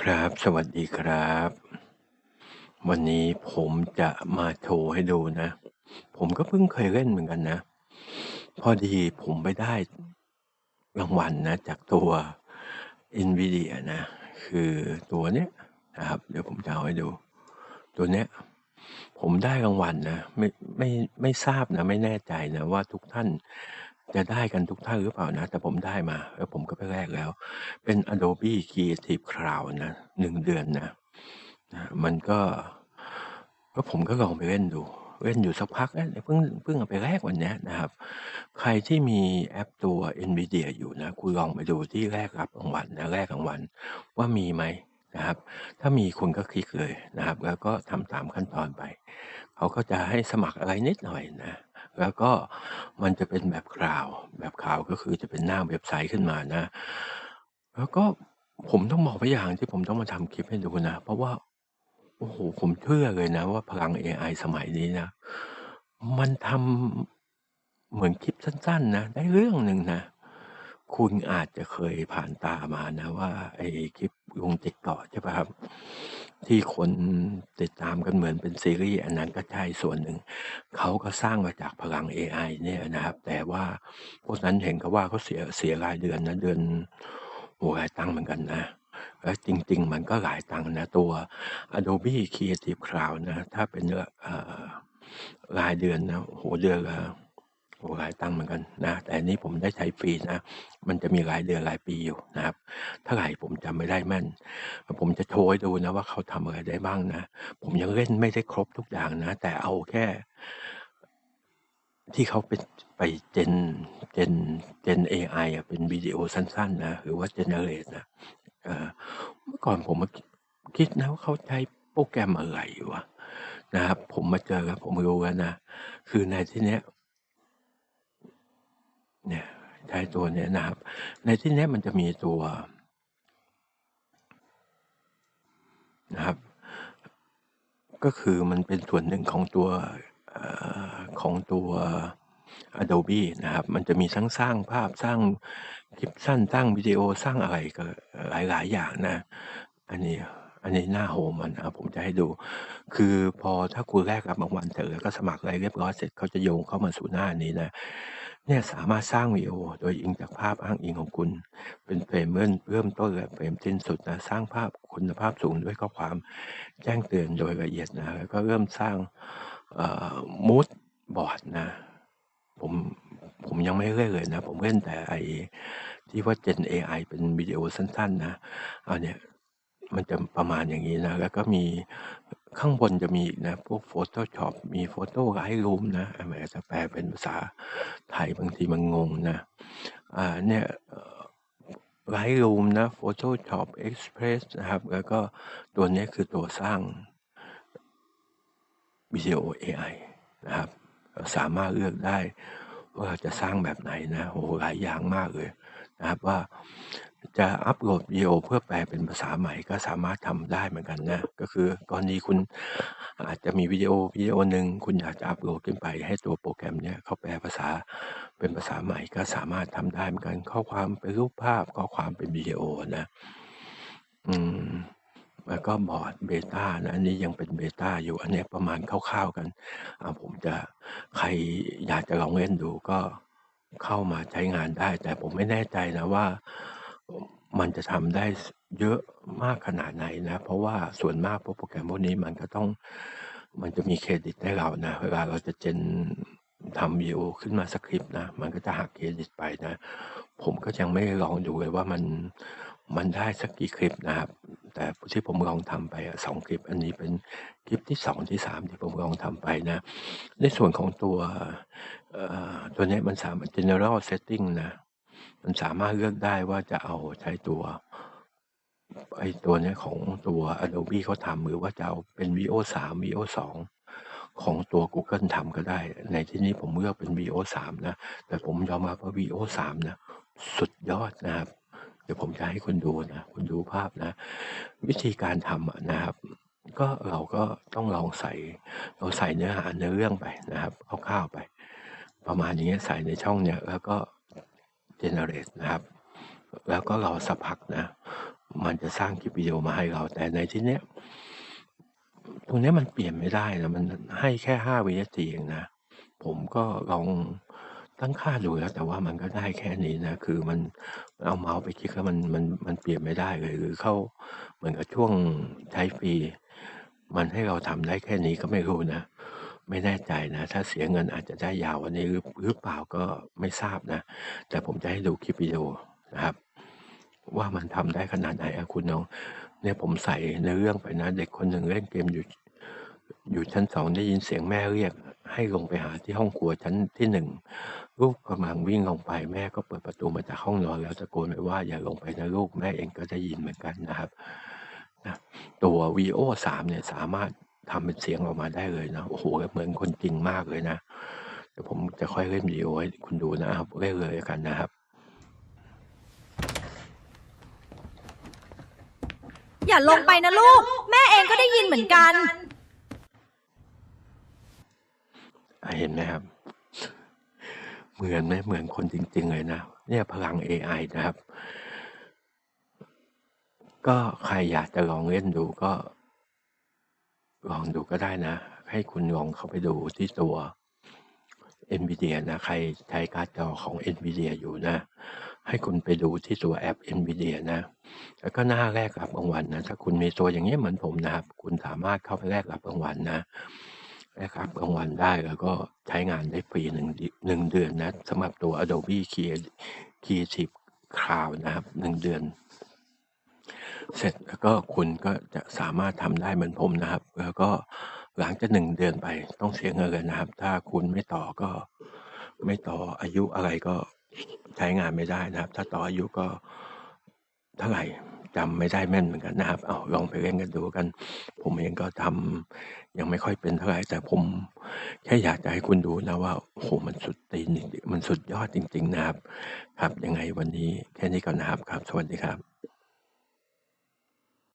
ครับ สวัสดีครับ วันนี้ผมจะมาโชว์ให้ดูนะ ผมก็เพิ่งเคยเล่นเหมือนกันนะ พอดีผมไปได้รางวัลนะ จากตัว NVIDIA นะ คือตัวเนี้ยนะครับ เดี๋ยวผมจะเอาให้ดู ตัวเนี้ย ผมได้รางวัลนะ ไม่ไม่ไม่ทราบนะ ไม่แน่ใจนะ ว่าทุกท่าน จะได้กันทุกท่านหรือเปล่านะ แต่ผมได้มาแล้วผมก็ไปแลกแล้ว เป็น Adobe Creative Cloud นะ1เดือนนะนะมันก็ก็ผมก็ลองไปเล่นดู เล่นอยู่สักพักแล้วเพิ่งเพิ่งเอาไปแลกวันนี้นะครับ ใครที่มีแอปตัว NVIDIA อยู่นะ คุณลองไปดูที่แลกรับรางวัลนะแลกรางวัลว่ามีไหมนะครับ ถ้ามีคุณก็คลิกเลยนะครับ แล้วก็ทำตามขั้นตอนไป เขาก็จะให้สมัครอะไรนิดหน่อยนะ แล้วก็มันจะเป็นแบบคลาว แบบคลาวก็คือจะเป็นหน้าเว็บไซต์ขึ้นมานะ แล้วก็ผมต้องบอกไว้อย่างที่ผมต้องมาทำคลิปให้ดูนะ เพราะว่า โอ้โฮผมเชื่อเลยนะ ว่าพลังเอไอสมัยนี้นะ มันทำเหมือนคลิปสั้น ๆ นะ ได้เรื่องหนึ่งนะ คุณอาจจะเคยผ่านตามานะว่าไอ้คลิป ลง TikTok ใช่เปล่าครับ ที่คนติดตามกันเหมือนเป็นซีรีส์อันนั้นก็ใช่ส่วนหนึ่ง เขาก็สร้างมาจากพลังเอไอเนี่ยนะครับ แต่ว่าพวกนั้นเห็นเขาว่าเขาเสียเสียรายเดือนนะเดือนโอ้หลายตังเหมือนกันนะแล้วจริง ๆ มันก็หลายตังนะตัว Adobe Creative Cloud นะ ถ้าเป็นเอ่อรายเดือนนะโอ้โฮเดือนละ โอ้หลายตังค์เหมือนกันนะ แต่อันนี้ผมได้ใช้ฟรีนะ มันจะมีรายเดือนรายปีอยู่นะครับเท่าไหร่ผมจำไม่ได้แม่น ผมจะโชว์ให้ดูนะว่าเขาทำอะไรได้บ้างนะ ผมยังเล่นไม่ได้ครบทุกอย่างนะ แต่เอาแค่ที่เขาเป็นไป gen gen gen เอไอเป็นวิดีโอสั้น ๆ นะ หรือว่า generate นะเมื่อก่อนผมคิดนะว่าเขาใช้โปรแกรมอะไรวะ?นะครับ ผมมาเจอแล้วผมรู้แล้วนะ คือในที่เนี้ย ใช้ตัวเนี้ยนะครับ ในที่นี้มันจะมีตัวนะครับ ก็คือมันเป็นส่วนหนึ่งของตัวอของตัว Adobe นะครับ มันจะมีทั้งสร้างภาพสร้างคลิปสั้นสร้างวิดีโอสร้างอะไรก็หลาย ๆ อย่างนะ อันนี้อันนี้หน้าโฮมมันอ่าผมจะให้ดู คือพอถ้าคุณแลกรับรางวัลเสร็จแล้วก็สมัครอะไรเรียบร้อยเสร็จเขาจะโยงเข้ามาสู่หน้านี้นะ เนี่ยสามารถสร้างวิดีโอโดยอิงจากภาพอ้างอิงของคุณ เป็นเฟรมเริ่มต้นและเฟรมสิ้นสุดนะสร้างภาพคุณภาพสูงด้วยข้อความแจ้งเตือนโดยละเอียดนะแล้วก็เริ่มสร้างเอ่อ Mood Board นะผมผมยังไม่เล่นเลยนะ ผมเล่นแต่ไอที่ว่า gen เอไอเป็นวิดีโอสั้นๆนะเอาเนี่ย มันจะประมาณอย่างงี้นะ แล้วก็มีข้างบนจะมีอีกนะ พวก Photoshop มี Photo Lightroom นะอามันจจะแปลเป็นภาษาไทยบางทีมันงงนะ อ่าเนี่ยเอ่อ Lightroom นะ Photoshop Express นะครับ แล้วก็ตัวนี้คือตัวสร้างวิดีโอเอไอนะครับ สามารถเลือกได้ว่าจะสร้างแบบไหนนะโอ้หลายอย่างมากเลยนะครับว่า จะอัปโหลดวิดีโอเพื่อแปลเป็นภาษาใหม่ก็สามารถทำได้เหมือนกันนะ ก็คือกรณีคุณอาจจะมีวิดีโอวิดีโอหนึ่งคุณอยากจะอัปโหลดขึ้นไปให้ตัวโปรแกรมเนี้ยเขาแปลภาษาเป็นภาษาใหม่ก็สามารถทำได้เหมือนกันข้อความเป็นรูปภาพข้อความเป็นวิดีโอนะ อืมแล้วก็บอร์ดเบต้านะอันนี้ยังเป็นเบต้าอยู่อันนี้ประมาณคร่าวๆกันผมจะใครอยากจะลองเล่นดูก็เข้ามาใช้งานได้ แต่ผมไม่แน่ใจนะว่า มันจะทำได้ ส เยอะมากขนาดไหนนะ เพราะว่าส่วนมากพวกโปรแกรมพวกนี้มันก็ต้อง มันจะมีเครดิตให้เรานะ เวลาเราจะ gen ทำวิดีโอขึ้นมาสักคลิปนะ มันก็จะหักเครดิตไปนะ ผมก็ยังไม่ได้ลองดูเลยว่ามัน มันได้สักกี่คลิปนะครับ แต่ที่ผมลองทำไปอะ 2 คลิป อันนี้เป็นคลิปที่ 2 ที่ 3 ที่ผมลองทำไปนะ ในส่วนของตัว เอ่อ ตัวเนี้ยมันสามารถ General Setting นะ มันสามารถเลือกได้ว่าจะเอาใช้ตัวไอ้ตัวเนี้ยของตัว Adobe เขาทำหรือว่าจะเอาเป็น VO 3 VO 2ของตัวกูเกิลทำก็ได้ ในที่นี้ผมเลือกเป็น VO 3นะ แต่ผมยอมรับว่า VO 3นะสุดยอดนะครับ เดี๋ยวผมจะให้คุณดูนะ คุณดูภาพนะ วิธีการทำอะนะครับ ก็เราก็ต้องลองใส่ เราใส่เนื้อหาเนื้อเรื่องไปนะครับคร่าวๆไป ประมาณอย่างเงี้ยใส่ในช่องเนี้ยแล้วก็ generate นะครับ แล้วก็รอสักพักนะ มันจะสร้างคลิปวิดีโอมาให้เรา แต่ในที่เนี้ยตรงนี้มันเปลี่ยนไม่ได้นะ มันให้แค่5วินาทีเองนะ ผมก็ลองตั้งค่าดูแล้ว แต่ว่ามันก็ได้แค่นี้นะ คือมันเอาเมาส์ไปคลิกแล้วมันมันมันเปลี่ยนไม่ได้เลยหรือเข้าเหมือนกับช่วงใช้ฟรี มันให้เราทำได้แค่นี้ก็ไม่รู้นะ ไม่แน่ใจนะ ถ้าเสียเงินอาจจะได้ยาวว่านี้หรือเปล่าก็ไม่ทราบนะ แต่ผมจะให้ดูคลิปวิดีโอนะครับ ว่ามันทำได้ขนาดไหนอะคุณน้องเนี่ยผมใส่เนื้อเรื่องไปนะ เด็กคนหนึ่งเล่นเกมอยู่ อยู่ชั้น2ได้ยินเสียงแม่เรียก ให้ลงไปหาที่ห้องครัวชั้นที่1ลูกกำลังวิ่งลงไปแม่ก็เปิดประตูมาจากห้องนอนแล้วตะโกนไปว่า"อย่าลงไปนะลูก"แม่เองก็ได้ยินเหมือนกันนะครับนะตัว VO3 เนี่ยสามารถ ทำเป็นเสียงออกมาได้เลยนะโอ้โฮเหมือนคนจริงมากเลยนะเดี๋ยวผมจะค่อยเล่นวิดีโอให้คุณดูนะครับเล่นเลยแล้วกันนะครับ อย่าลงไปนะลูก แม่เองก็ได้ยินเหมือนกันอ่าเห็นไหมครับ เหมือนไหม?เหมือนคนจริง ๆ เลยนะ เนี่ยพลังเอไอนะครับ ก็ใครอยากจะลองเล่นดูก็ ลองดูก็ได้นะ ให้คุณลองเข้าไปดูที่ตัว NVIDIA นะใครใช้การ์ดจอของ NVIDIA อยู่นะ ให้คุณไปดูที่ตัวแอป NVIDIA นะ แล้วก็หน้าแรกรับรางวัลนะถ้าคุณมีตัวอย่างเงี้ยเหมือนผมนะครับ คุณสามารถเข้าไปแลกรับรางวัลนะแลกรับรางวัลได้แล้วก็ใช้งานได้ฟรี1ดิ1เดือนนะสำหรับตัว Adobe Creative Cloud นะครับ1เดือน เสร็จแล้วก็คุณก็จะสามารถทำได้เหมือนผมนะครับ แล้วก็หลังจาก1เดือนไปต้องเสียเงินเลยนะครับ ถ้าคุณไม่ต่อก็ไม่ต่ออายุอะไรก็ใช้งานไม่ได้นะครับ ถ้าต่ออายุก็เท่าไหร่จำไม่ได้แม่นเหมือนกันนะครับอ้าลองไปเล่นกันดูกัน ผมเองก็ทำยังไม่ค่อยเป็นเท่าไหร่ แต่ผมแค่อยากจะให้คุณดูนะว่าโอ้โฮมันสุดตีนมันสุดยอดจริง ๆ นะครับ ครับยังไงวันนี้แค่นี้ก่อนนะครับครับ สวัสดีครับ